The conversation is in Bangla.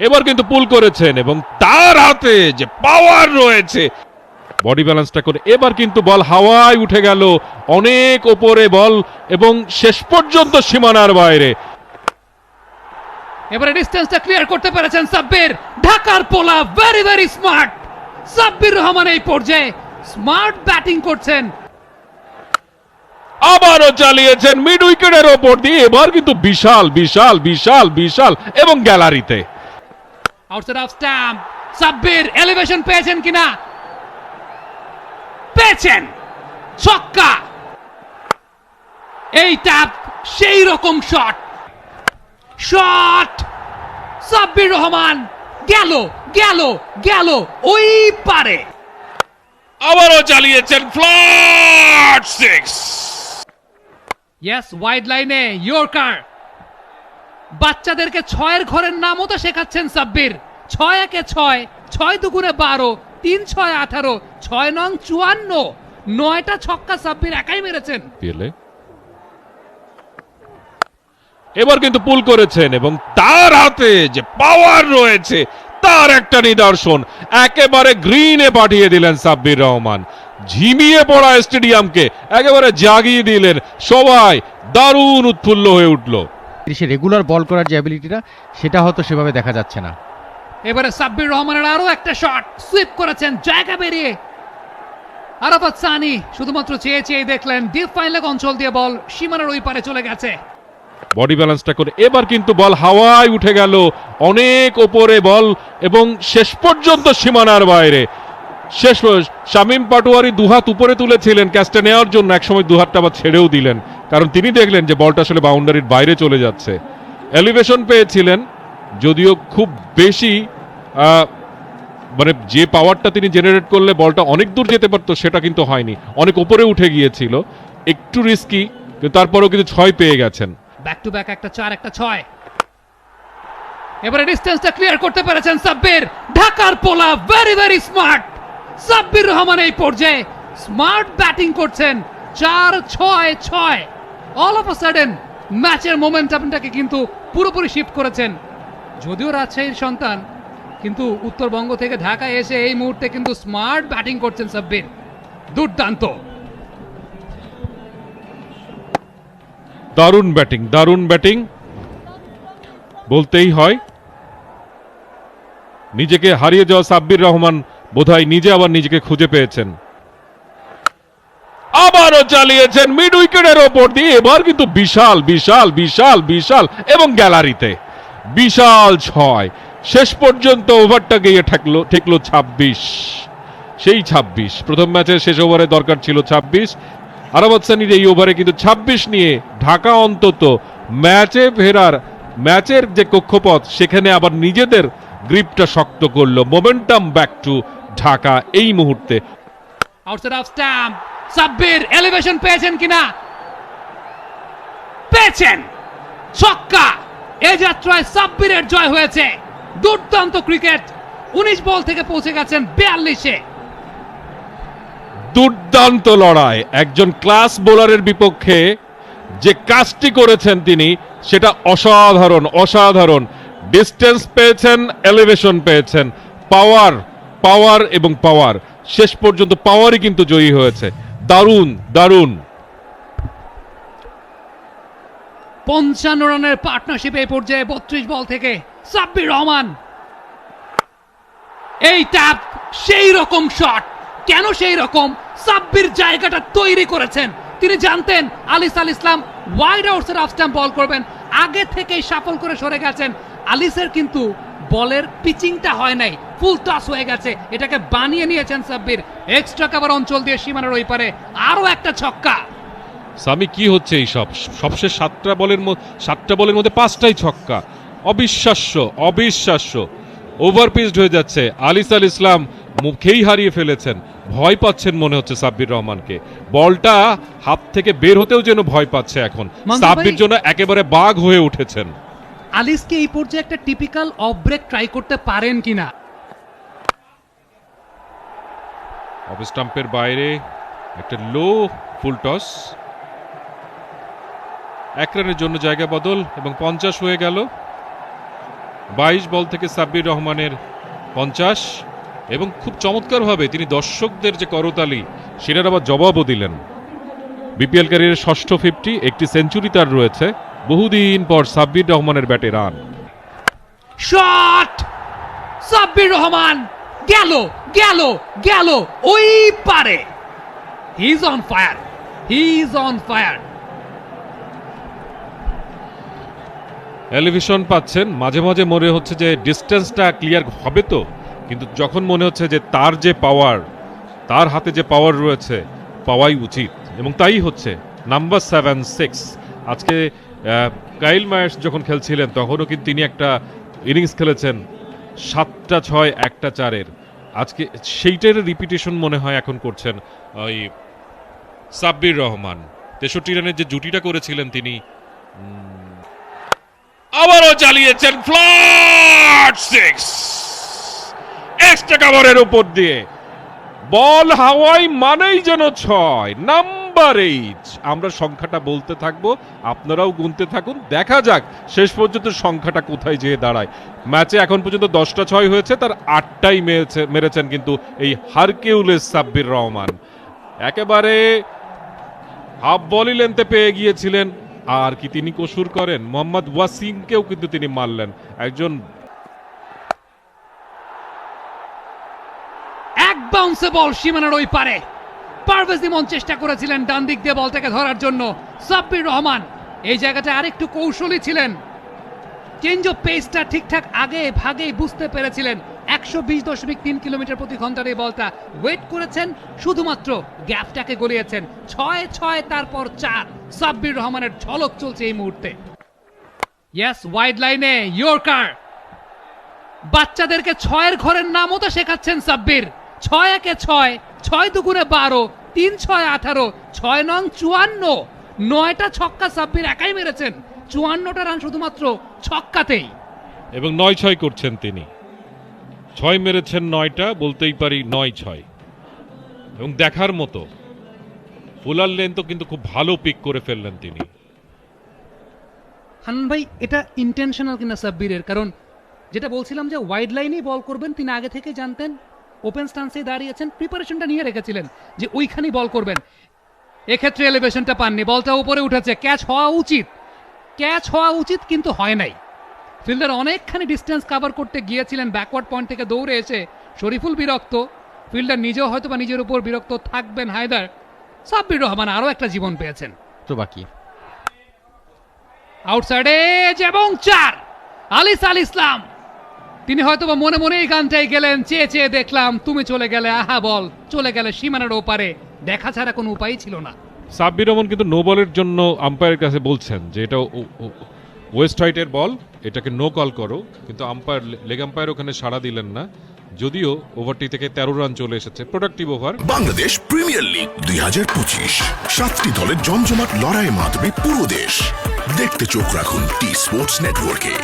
এবার কিন্তু পুল করেছেন এবং তার হাতে যে পাওয়ার রয়েছে বডি ব্যালেন্সটা করে এবার কিন্তু বল হাওয়ায় উঠে গেল অনেক ওপরে বল এবং শেষ পর্যন্ত সীমানার বাইরে। এবারে ডিস্টেন্সটা ক্লিয়ার করতে পেরেছেন সাব্বির। ঢাকার পোলা very very smart Sabbir Rahman এই পর্যায়ে স্মার্ট ব্যাটিং করছেন। আবারও চালিয়েছেন মিড উইকেটের ওপর দিয়ে এবার কিন্তু বিশাল বিশাল বিশাল বিশাল এবং গ্যালারিতে outside off stump Sabbir elevation পেয়েছেন কিনা? পেয়েছেন। ছক্কা। এই ট্যাপ সেই রকম শট শট সাব্বির রহমান গেল গেল গেল ওই পারে। আবারও চালিয়েছেন ফ্ল্যাট সিক্স ইয়েস ওয়াইড লাইনে ইয়র্কার বাচ্চাদেরকে ছয়ের ঘরের নামও তো শেখাচ্ছেন সাব্বির। ছয় একে ছয় ছয় দুগুণে বারো, তিন ছয় আঠারো, ছয় নং চুয়ান্ন। নয়টা ছক্কা সাব্বির একাই মেরেছেন। এবার কিন্তু পুল করেছেন এবং তার হাতে যে পাওয়ার রয়েছে, তার একটা নিদর্শন। একেবারে গ্রিনে পাঠিয়ে দিলেন সাব্বির রহমান। ঝিমিয়ে পড়া স্টেডিয়ামকে একেবারে জাগিয়ে দিলেন। সবাই দারুণ উৎফুল্ল হয়ে উঠল। সে রেগুলার বল করার যে অ্যাবিলিটিটা সেটা হয়তো সেভাবে দেখা যাচ্ছে না। এবারে সাব্বির রহমানের আরও একটা শট সুইপ করেছেন জায়গা বেরিয়ে। আরাফাত সানি শুধুমাত্র চেয়ে চেয়ে দেখলেন ডিপ ফাইন লেগ অঞ্চল দিয়ে বল সীমানার ওই পারে চলে গেছে। বডি ব্যালেন্সটা করে এবার কিন্তু বল হাওয়ায় উঠে গেল অনেক ওপরে বল এবং শেষ পর্যন্ত সীমানার বাইরে। শেষ শামীম পাটোয়ারি দুহাত উপরে তুলেছিলেন ক্যাচটা নেওয়ার জন্য একসময় দুহাতটা আবার ছেড়েও দিলেন। কারণ তিনি দেখলেন যে বলটা আসলে বাউন্ডারির বাইরে চলে যাচ্ছে। এলিভেশন পেয়েছিলেন, যদিও খুব বেশি মানে যে পাওয়ারটা তিনি জেনারেট করলে বলটা অনেক দূর যেতে পারতো, সেটা কিন্তু হয়নি। অনেক উপরে উঠে গিয়েছিল, একটু রিস্কি কিন্তু তারপরেও কিন্তু ছয় পেয়ে গেছেন। ব্যাক টু ব্যাক একটা চার, একটা ছয়। এবারে ডিস্টেন্সটা ক্লিয়ার করতে পেরেছেন সাব্বির। ঢাকার পোলা very very smart Sabbir Rahman এই পর্যায়ে স্মার্ট ব্যাটিং করছেন, চার, ছয় ছয়। অল অফ সাডেন ম্যাচের মোমেন্টামটাকে কিন্তু পুরোপুরি শিফট করেছেন। যদিও রাজশাহীর সন্তান, কিন্তু উত্তরবঙ্গ থেকে ঢাকায় এসে এই মুহূর্তে কিন্তু স্মার্ট ব্যাটিং করছেন সাব্বির। দুর্দান্ত। দারুণ ব্যাটিং দারুণ ব্যাটিং বলতেই হয়, নিজেকে হারিয়ে যাওয়া সাব্বির রহমান বোধহয় নিজে আবার নিজেকে খুঁজে পেয়েছেন। আবারও চালিয়েছেন মিড উইকেটের ওপর দিয়ে। এবার কিন্তু বিশাল বিশাল বিশাল বিশাল এবং গ্যালারিতে। বিশাল ছয়। শেষ পর্যন্ত ওভারটা গিয়ে ঠেকলো ঠেকলো ছাব্বিশ। সেই ছাব্বিশ। প্রথম ম্যাচের শেষ ওভারে দরকার ছিল ছাব্বিশ। আরাবাদ সানির এই ওভারে কিন্তু ছাব্বিশ নিয়ে ঢাকা অন্তত ম্যাচে ফেরার, ম্যাচের যে কক্ষপথ, সেখানে আবার নিজেদের গ্রিপটা শক্ত করল। মোমেন্টাম ব্যাক টু ঢাকা এই মুহূর্তে। Outside off stump Sabbir elevation পেয়েছেন কিনা? পেয়েছেন। ছক্কা। এ যাত্রায় সাব্বিরের জয় হয়েছে। দুর্দান্ত ক্রিকেট উনিশ বল থেকে পৌঁছে গেছেন বিয়াল্লিশে। দুর্দান্ত লড়াই। একজন ক্লাস বোলারের বিপক্ষে যে কাজটি করেছেন তিনি, সেটা অসাধারণ অসাধারণ। ডিস্টেন্স পেয়েছেন এলিভেশন পেয়েছেন। পাওয়ার পাওয়ার এবং পাওয়ার শেষ পর্যন্ত পাওয়ারই কিন্তু জয়ী হয়েছে। দারুণ দারুণ। পঞ্চান্ন রানের পার্টনারশিপ এই পর্যায়ে বত্রিশ বল থেকে সাব্বির রহমান। এই ট্যাপ সেই রকম শট কেন সেই রকম? সাব্বির জায়গাটা তৈরি করেছেন। তিনি জানতেন আলিস আল ইসলাম ওয়াইড আউটসের অফ স্ট্যাম্প বল করবেন। আগে থেকেই সাফল করে সরে গেছেন। আলিসের কিন্তু বলের পিচিংটা হয় নাই। ফুল টস হয়ে গেছে। এটাকে বানিয়ে নিয়েছেন সাব্বির। এক্সট্রা কাভার অঞ্চল দিয়ে সীমানার ওই পারে আরও একটা ছক্কা। সামি কি হচ্ছে এই সব সবশেষ সাতটা বলের মধ্যে সাতটা বলের মধ্যে পাঁচটাই ছক্কা। অবিশ্বাস্য অবিশ্বাস্য। ওভারপিচড হয়ে যাচ্ছে। আলিস আল ইসলাম মুখেই হারিয়ে ফেলেছেন। ভয় পাচ্ছেন মনে হচ্ছে সাব্বির রহমানকে। বলটা হাত থেকে বের হতেও যেন ভয় পাচ্ছে এখন। সাব্বির জন্য একেবারে বাঘ হয়ে উঠেছেন। আলিসকে এই পর্যায়ে একটা টিপিক্যাল অফ ব্রেক ট্রাই করতে পারেন কিনা? অফ স্টাম্পের বাইরে, একটা লো ফুল টস এক রানের জন্য জায়গা বদল এবং পঞ্চাশ হয়ে গেল। বাইশ বল থেকে সাব্বির রহমানের পঞ্চাশ। এবং খুব চমৎকারভাবে তিনি দর্শকদের যে করতালি, সেটার আবার জবাবও দিলেন। বিপিএল ক্যারিয়ারের ষষ্ঠ ফিফটি একটি সেঞ্চুরি তার রয়েছে। বহুদিন পর সাব্বির রহমানের ব্যাটে রান। শট! সাব্বির রহমান গেল গেল গেল ওই পারে। He is on fire he is on fire elevation পাচ্ছেন মাঝে মাঝে মনে হচ্ছে যে ডিস্টেন্সটা ক্লিয়ার হবে তো কিন্তু যখন মনে হচ্ছে যে তার যে পাওয়ার তার হাতে যে পাওয়ার রয়েছে পাওয়াই উচিত। এবং তাই হচ্ছে নাম্বার সেভেন সিক্স আজকে কাইল মায়ার্স যখন খেলছিলেন, তখনও কিন্তু তিনি একটা ইনিংস খেলেছেন, সাতটা ছয়, একটা চারের। আজকে সেইটার রিপিটেশন মনে হয় এখন করছেন ওই সাব্বির রহমান। তেষট্টি রানের যে জুটিটা করেছিলেন তিনি আবারও চালিয়েছেন ফ্লাট সিক্স এক্সট্রা কাভারের উপর দিয়ে। বল হাওয়াই মানেই যেন ছয় নাম্বার এইট। আমরা সংখ্যাটা বলতে থাকব, আপনারাও গুনতে থাকুন। দেখা যাক, শেষ পর্যন্ত সংখ্যাটা কোথায় যেয়ে দাঁড়ায়। ম্যাচে এখন পর্যন্ত দশটা ছয় হয়েছে, তার আটটাই মেরেছে, মেরেছেন কিন্তু এই হারকিউলেস সাব্বির রহমান। একেবারে হাফ বলই লেন্থে পেয়ে গিয়েছিলেন। আর কি তিনি কসুর করেন? মোহাম্মদ ওয়াসিমকেও কিন্তু তিনি মারলেন। একজন এক বাউন্সে বল সীমানার ওই পারে। পারভেজ ইমন চেষ্টা করেছিলেন ডান দিক দিয়ে বলটাকে ধরার জন্য। সাব্বির রহমান এই জায়গাটা আরেকটু কৌশলী ছিলেন। চেঞ্জ অফ পেসটা ঠিকঠাক আগে ভাগে বুঝতে পেরেছিলেন। একশো বিশ দশমিক তিন কিলোমিটার প্রতি ঘণ্টার এই বলটা ওয়েট করেছেন, শুধুমাত্র গ্যাপটাকে গলিয়েছেন। ছয় ছয়, তারপর চার। সাব্বির রহমানের ঝলক চলছে এই মুহূর্তে। ইয়েস ওয়াইড লাইনে ইয়র্কার বাচ্চাদেরকে ছয়ের ঘরের নামও তো শেখাচ্ছেন সাব্বির। ছয় একে ছয় ছয় দুগুণে বারো তিন ছয় আঠারো ছয় নং চুয়ান্ন। নয়টা ছক্কা সাব্বির একাই মেরেছেন। চুয়ান্নটা রান শুধুমাত্র ছক্কাতেই। এবং নয় ছয় করছেন তিনি। ছয় মেরেছেন নয়টা বলতেই পারি নয় ছয়। এবং দেখার মতো পোলার লেন তো কিন্তু খুব ভালো পিক করে ফেললেন তিনি। হান্নান ভাই এটা ইন্টেনশনাল কিনা সাব্বিরের? কারণ যেটা বলছিলাম যে ওয়াইড লাইনেই বল করবেন তিনি আগে থেকে জানতেন। ওপেন স্টান্সে দাঁড়িয়েছেন প্রিপারেশনটা নিয়ে রেখেছিলেন যে ওইখানেই বল করবেন। এক্ষেত্রে এলিভেশনটা পাননি বলটা উপরে উঠেছে। ক্যাচ হওয়া উচিত। ক্যাচ হওয়া উচিত কিন্তু হয় নাই। ফিল্ডার অনেকখানি ডিস্টেন্স কভার করতে গিয়েছিলেন ব্যাকওয়ার্ড পয়েন্ট থেকে দৌড়ে এসে। শরীফুল বিরক্ত। ফিল্ডার নিজেও হয়তো বা নিজের উপর বিরক্ত থাকবেন হায়দার। সাব্বির রহমান আরও একটা জীবন পেয়েছেন। তো বাকি। আউটসাইডে এবং চার। আলিস আল ইসলাম। তিনি হয়তো বা মনে মনে এই গানটাই গেলেন চেয়ে চেয়ে দেখলাম তুমি চলে গেলে আহা বল চলে গেলে সীমানার ওপারে দেখা ছাড়া কোনো উপায়ই ছিল না। সাব্বির রহমান কিন্তু নো বলের জন্য আম্পায়ারের কাছে বলছেন যে এটা ও- ও- ওয়েস্ট হাইটের বল এটাকে নো কল করো কিন্তু আম্পায়ার লেগ আম্পায়ার ওখানে সাড়া দিলেন না। যদিও ওভারটি থেকে তেরো রান চলে এসেছে productive over Bangladesh Premier League দুই হাজার পঁচিশ সাতটি দলের জমজমাট লড়াইয়ে মাতবে পুরো দেশ। দেখতে চোখ রাখুন টি স্পোর্টস নেটওয়ার্কে